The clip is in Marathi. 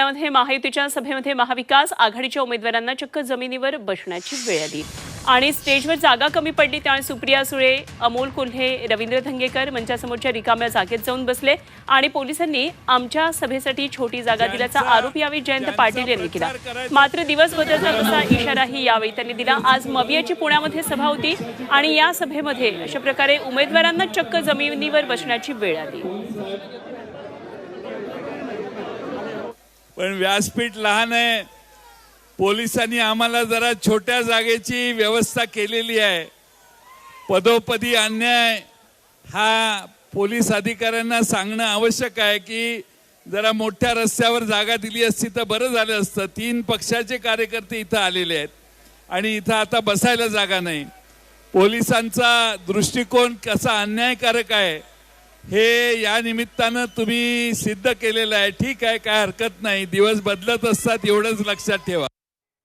पुण्यामध्ये महायुतीच्या सभेमध्ये महाविकास आघाडीच्या उमेदवारांना चक्क जमिनीवर बसण्याची वेळ आली. आणि स्टेजवर जागा कमी पडली त्यामुळे सुप्रिया सुळे अमोल कोल्हे रवींद्र धंगेकर मंचासमोरच्या रिकाम्या जागेत जाऊन बसले आणि पोलिसांनी आमच्या सभेसाठी छोटी जागा दिल्याचा आरोप यावेळी जयंत पाटील यांनी केला. मात्र दिवस बदलतात असा इशाराही यावेळी त्यांनी दिला. आज मवियाची पुण्यामध्ये सभा होती आणि या सभेमध्ये अशा प्रकारे उमेदवारांना चक्क जमिनीवर बसण्याची वेळ आली. पण व्यासपीठ लहान आहे. पोलिसांनी आम्हाला जरा छोट्या जागेची व्यवस्था केलेली आहे. पदोपदी अन्याय हा पोलीस अधिकाऱ्यांना सांगणं आवश्यक आहे की जरा मोठ्या रस्त्यावर जागा दिली असती तर बरं झालं असतं. तीन पक्षाचे कार्यकर्ते इथं आलेले आहेत आणि इथं आता बसायला जागा नाही. पोलिसांचा दृष्टिकोन कसा अन्यायकारक आहे हे या निमित्तानं तुम्ही सिद्ध केलेलं आहे. ठीक आहे काय हरकत नाही. दिवस बदलत असतात एवढंच लक्षात ठेवा.